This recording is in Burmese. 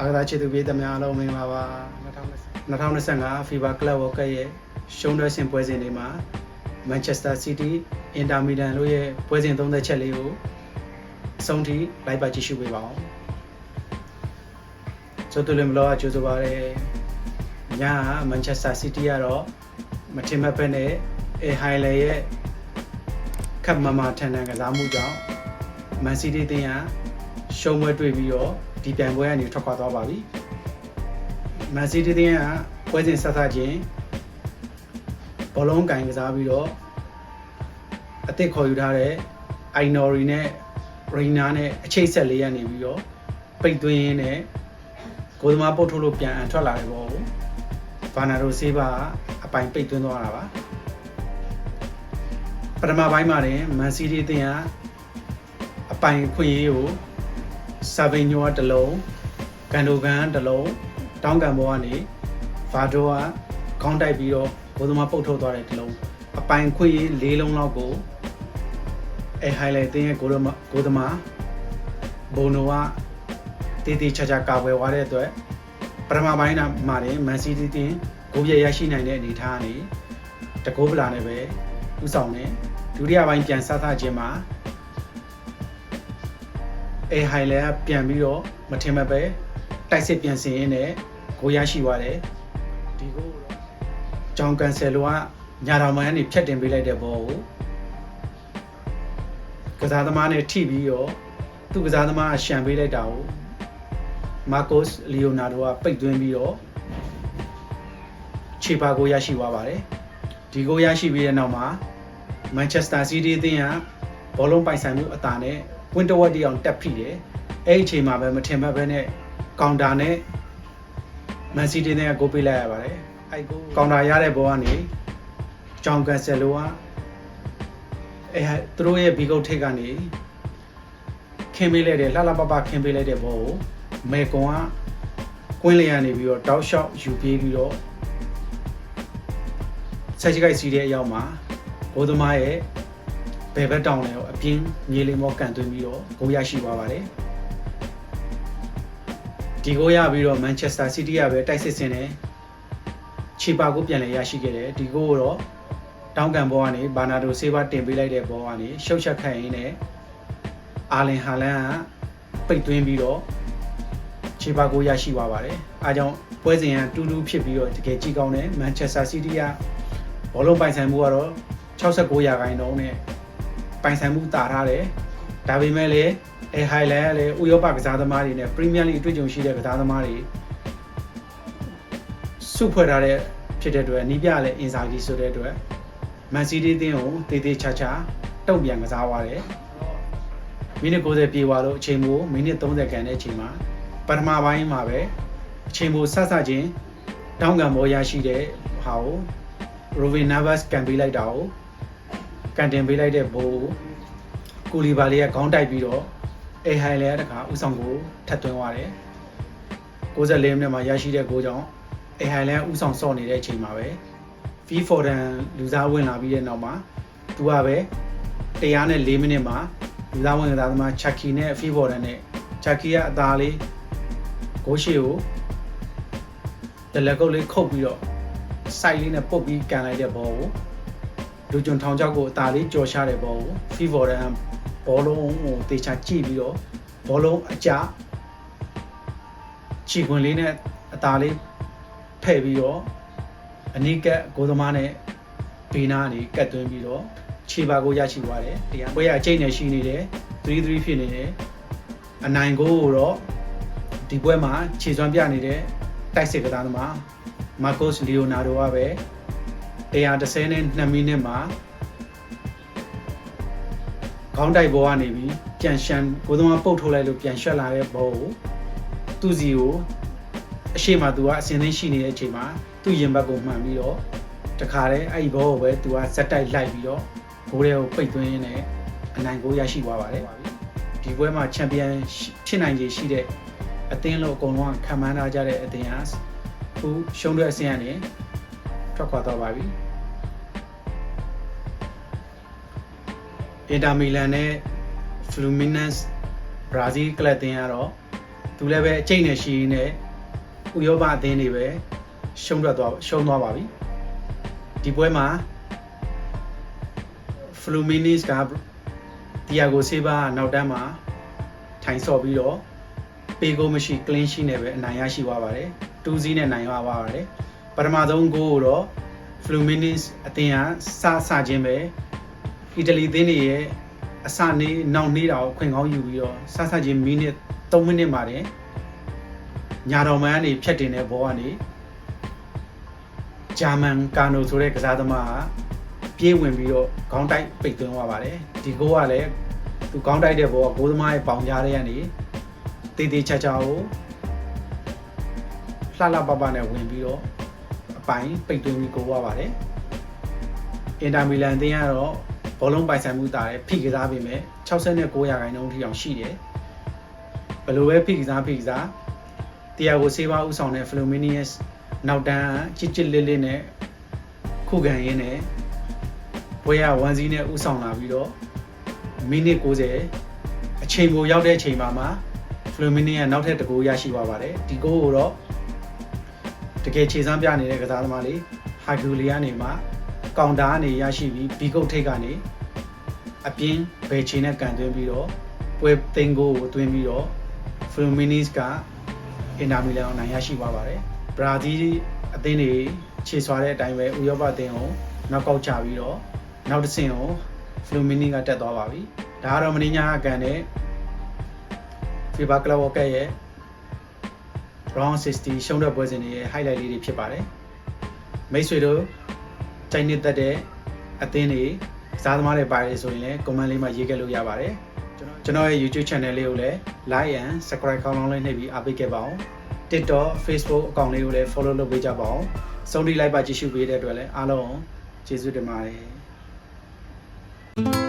အားကစားချစ်သူပြည်သမ ्या အားလုံးမင်္ဂလာပါ2025 FIBA Club World Cup ရဲ့ရှုံးတွဲစဉ်ပွဲစဉ်တွေမှာ Manchester City Inter Milan တို့ရဲ့ပွဲစဉ်30ချက်လေးကိုအဆုံးထိလိုက်ပါကြည့်ရှုပေးပါဦးဆိုတူလင်ဘလောကကြိုးစားပါရယ်ညက Manchester City ကတော့မထင်မှတ်ပဲနဲ့အဲဟိုင်လေရဲ့ခပ်မမထန်ထန်ကစားမှုကြောင့် Man City တင်ရရှုံးပွဲတွေ့ပြီးတော့ ဒီပြိုင်ပွဲကနေထွက်ခွာသွားပါပြီ။ Man City တင်ရပွဲစဉ်ဆက်ဆက်ချင်းဘောလုံးကင်ကစားပြီးတော့အသစ်ခေါ်ယူထားတဲ့ Ainori နဲ့ Reina နဲ့အချိတ်ဆက်လေးရနေပြီးတော့ပိတ်သွင်းရင်းနဲ့ကိုသမားပုတ်ထုတ်လို့ပြန်အထွက်လာတယ်ပေါ့။ဘာနာရိုဆေးပါအပိုင်ပိတ်သွင်းသွားတာပါ။ပထမပိုင်းမှာတင် Man City တင်ရအပိုင်ခွင့်ရေးကို ဆာဗီညိုကတစ်လုံးကန်ဒိုကန်တစ်လုံးတောင်းကန်ဘောကနေဗာဒိုကခေါင်းတိုက်ပြီးတော့ဘိုးသမားပုတ်ထုတ်သွားတဲ့တစ်လုံးအပိုင်ခွင့်ရေး၄လုံးလောက်ကိုအဲဟိုင်လိုက်တင်းရဲ့ကိုရမကိုသမားဘိုနိုကတေးသေးချာချာကာဝယ်သွားတဲ့အတွက်ပထမပိုင်းမှာတင်မန်စီးတီးတင်းဂိုးပြရရှိနိုင်တဲ့အနေအထားကနေတကိုးပလာနဲ့ပဲဥဆောင်နေဒုတိယပိုင်းပြန်ဆသခြင်းမှာ အဲဟိုင်လန်ကပြန်ပြီးတော့မထင်မှတ်ပဲတိုက်စစ်ပြန်စင်ရင်းနဲ့ကိုရရှိသွားတယ်ဒီကိုတော့ဂျောင်ကန်ဆယ်လိုကညာတော်မန်ကနေဖြတ်တင်ပေးလိုက်တဲ့ဘောကိုကစားသမားနဲ့ထိပြီးတော့သူ့ကစားသမားကရှံပေးလိုက်တာကိုမာကိုစ်လီယိုနာဒိုကပိတ်သွင်းပြီးတော့ခြေပါကိုရရှိသွားပါတယ်ဒီကိုရရှိပြီးတဲ့နောက်မှာမန်ချက်စတာစီးတီးအသင်းကဘောလုံးပိုင်ဆိုင်မှုအသာနဲ့ ဝင်းတဝက်တီအောင်တက်ဖိတယ်အဲ့ဒီအချိန်မှာပဲမထင်မှတ်ပဲနဲ့ကောင်တာနဲ့မန်စီးတီးနဲ့ဂိုးပေးလိုက်ရပါတယ်အဲ့ဂိုးကောင်တာရတဲ့ဘောကနေဂျောင်ကန်ဆယ်လိုကအဲသူတို့ရဲ့ဘီကုတ်ထိတ်ကနေခင်းပေးလိုက်တယ်လှလှပပခင်းပေးလိုက်တဲ့ဘောကိုမေကွန်ကကွင်းလျက်နေပြီးတော့တောက်လျှောက်ယူပြေးပြီးတော့ဆက်ချိကိုက်စီတဲ့အရောက်မှာဘိုးသမားရဲ့ ဘယ်ဘက်တောင်လဲကိုအပြင်းမြေလိမ်မောကန်သွင်းပြီးတော့ဂိုးရရှိသွားပါတယ်ဒီဂိုးရပြီးတော့မန်ချက်စတာစီးတီးကပဲတိုက်စစ်ဆင်တယ်ချီပါကိုပြန်လဲရရှိခဲ့တယ်ဒီဂိုးကိုတော့တောင်းကန်ဘောကနေဘာနာဒိုဆေးဘာတင်ပေးလိုက်တဲ့ဘောကနေရှုပ်ချက်ခတ်ရင်းနဲ့အာလင်ဟာလန်ကပိတ်သွင်းပြီးတော့ချီပါကိုရရှိသွားပါတယ်အားကြောင့်ပွဲစဉ်ကတူးတူးဖြစ်ပြီးတော့တကယ်ကြည့်ကောင်းတယ်မန်ချက်စတာစီးတီးကဘောလုံးပိုင်ဆိုင်မှုကတော့69ရာခိုင်နှုန်းနဲ့ ပိုင်ဆိုင်မှုတာထားတယ်ဒါပေမဲ့လည်းအဲဟိုင်လန်ကလည်းဥရောပကစားသမားတွေနဲ့ပရီးမီးယားလိအတွေ့အကြုံရှိတဲ့ကစားသမားတွေစုဖွဲ့ထားတဲ့ဖြစ်တဲ့အတွက်နီးပြလည်းအင်ဇာဂီဆိုတဲ့အတွက်မန်စီးတီးအသင်းကိုတေးသေးချာချာတုံ့ပြန်ကစားသွားတယ်မိနစ်90ပြေသွားလို့အချိန်မိုးမိနစ်30ခန့်တဲ့အချိန်မှာပထမပိုင်းမှာပဲအချိန်မိုးဆက်ဆက်ချင်းတောင်းကံမောရရှိတဲ့ဟာကိုရိုဗင်နာဗတ်ကန်ပေးလိုက်တာကို ကန်တင်ပေးလိုက်တဲ့ဘိုးကိုလီဘာလီကခေါင်းတိုက်ပြီးတော့အေဟိုင်လည်းတခါဥဆောင်ကိုထပ်သွင်းသွားတယ်64မိနစ်မှာရရှိတဲ့ဂိုးကြောင့်အေဟိုင်လည်းဥဆောင်ဆော့နေတဲ့အချိန်မှာပဲဖီဖော်ဒန်လူစားဝင်လာပြီးတဲ့နောက်မှာသူကပဲ104မိနစ်မှာလူစားဝင်ကစားသမားချက်ကီနဲ့ဖီဖော်ဒန်နဲ့ချက်ကီကအသားလေးဂိုးရှိကိုတလက်ကုတ်လေးခုတ်ပြီးတော့စိုက်လေးနဲ့ပုတ်ပြီးကန်လိုက်တဲ့ဘောကို လူကျွန်ထောင်ချောက်ကိုအသားလေးကြော်ရှာတဲ့ဘောကိုဖီဖော်ဒန်ဘောလုံးကိုတေချာကြည့်ပြီးတော့ဘောလုံးအကြခြေခွင်လေးနဲ့အသားလေးဖဲ့ပြီးတော့အနိကက်ကိုသမားနဲ့ဘေးနာကနေကတ်သွင်းပြီးတော့ခြေပါကိုရရှိသွားတယ်တရားပွဲရအကျိတ်နဲ့ရှိနေတယ်3-3ဖြစ်နေတယ်အနိုင်ကိုတော့ဒီပွဲမှာခြေစွမ်းပြနေတဲ့တိုက်စစ်ကစားသမားမာကိုစ်လီယိုနာဒိုကပဲ 132မိနစ်မှာခေါင်းတိုက်ဘောကနေပြီးပြန်ရှန်ကိုသမားပုတ်ထုတ်လိုက်လို့ပြန်ရွှက်လာတဲ့ဘောကိုသူ့စီကိုအရှိမသူကအစင်းသိရှိနေတဲ့အချိန်မှာသူ့ရင်ဘတ်ကိုမှန်ပြီးတော့တခါတည်းအဲ့ဒီဘောကိုပဲသူကဇက်တိုက်လိုက်ပြီးတော့ဘိုးတွေကိုပိတ်သွင်းရင်းနဲ့အနိုင်ကိုရရှိသွားပါတယ်ဒီပွဲမှာချန်ပီယံဖြစ်နိုင်ခြေရှိတဲ့အသင်းလို့အကုန်လုံးကခံမှန်းထားကြတဲ့အသင်းဟာခုရှုံးတဲ့အဆင့်ကနေ ထွက်ခွာသွားပါပြီအင်တာမီလန်နဲ့ Fluminense ဘရာဇီးကလပ်အသင်းကတော့သူလည်းပဲအကျိတ်နဲ့ရှိရင်းနဲ့ဥရောပအသင်းတွေပဲရှုံးထွက်သွားရှုံးသွားပါပြီဒီပွဲမှာ Fluminis က Thiago Silva ကနောက်တန်းမှာထိုင်ဆော့ပြီးတော့ပေကိုမရှိ clean sheet နဲ့ပဲအနိုင်ရရှိသွားပါတယ်2 0နဲ့နိုင်သွားပါတယ် ပထမဆုံးဂိုးကိုတော့ Fluminis အသင်းကစစချင်းပဲအီတလီအသင်းတွေရဲ့အစနေနောက်နေတာကိုခွင့်ကောင်းယူပြီးတော့စစချင်းမိနစ်3မိနစ်မှာတင်ညာတော်မန်းကနေဖြတ်တင်တဲ့ဘောကနေဂျာမန်ကာနိုဆိုတဲ့ကစားသမားကပြေးဝင်ပြီးတော့ခေါင်းတိုက်ပိတ်သွင်းသွားပါတယ်ဒီဂိုးကလည်းသူခေါင်းတိုက်တဲ့ဘောကဂိုးသမားရဲ့ပေါင်ကြားထဲကနေတေးသေးချာချာကိုလှလှပပနဲ့ဝင်ပြီးတော့အ ပိုင်ပိတ်သွင်းပြီးဂိုးသွားပါတယ်အင်တာမီလန်အသင်းကတော့ဘောလုံးပိုင်ဆိုင်မှုတာတယ်ဖိကစားပေမဲ့69ရာခိုင်နှုန်းထိအောင်ရှိတယ်ဘယ်လိုပဲဖိကစားဖိကစားတီယာကိုဆေးပါဥဆောင်တဲ့ Fluminius နောက်တန်းချစ်ချစ်လေးလေးနဲ့ခုခံရင်းနဲ့ဘွဲရဝန်စီးနဲ့ဥဆောင်လာပြီးတော့မိနစ်90အချိန်ကိုရောက်တဲ့အချိန်မှာမှ Fluminius နောက်ထပ်တကူရရှိသွားပါတယ်ဒီကိုကိုတော့ တကယ်ခြေစမ်းပြနေတဲ့ကစားသမားလေးဟာဂူလီယာနေမှာကောင်တာကနေရရှိပြီးဘီကုတ်ထိတ်ကနေအပြင်းဘယ်ချေနဲ့ကန်သွင်းပြီးတော့ပွဲသိန်းကိုကိုသွင်းပြီးတော့ Fluminis ကအင်တာမီလန်ကိုနိုင်ရရှိသွားပါတယ်။ဘရာဇီးအသင်းတွေခြေဆွာတဲ့အတိုင်းပဲဥရောပအသင်းကိုနောက်ကောက်ချပြီးတော့နောက်တစ်ဆင့်ကို Flumini ကတက်သွားပါပြီ။ဒါကတော့မင်းညာအကန်နဲ့ FIBA Club World Cup ရဲ့ Round 60ရှုံးတဲ့ပွဲစဉ်တွေရဲ့ highlight လေးတွေဖြစ်ပါတယ်။မိတ်ဆွေတို့စိုက်နေတတ်တဲ့အသင်းတွေစားသမားတွေပါတယ်ဆိုရင်လည်း comment လေးမှာရေးခဲ့လို့ရပါတယ်။ကျွန်တော်ကျွန်တော်ရဲ့ YouTube channel လေးကိုလည်း like and subscribe ကောင်းကောင်းလေးနှိပ်ပြီးအားပေးခဲ့ပါအောင်။ TikTok Facebook အကောင့်လေးကိုလည်း follow လုပ်ပေးကြပါအောင်။ဆုံးထိလိုက်ပါကြည့်ရှုပေးတဲ့အတွက်လည်းအားလုံးကျေးဇူးတင်ပါတယ်။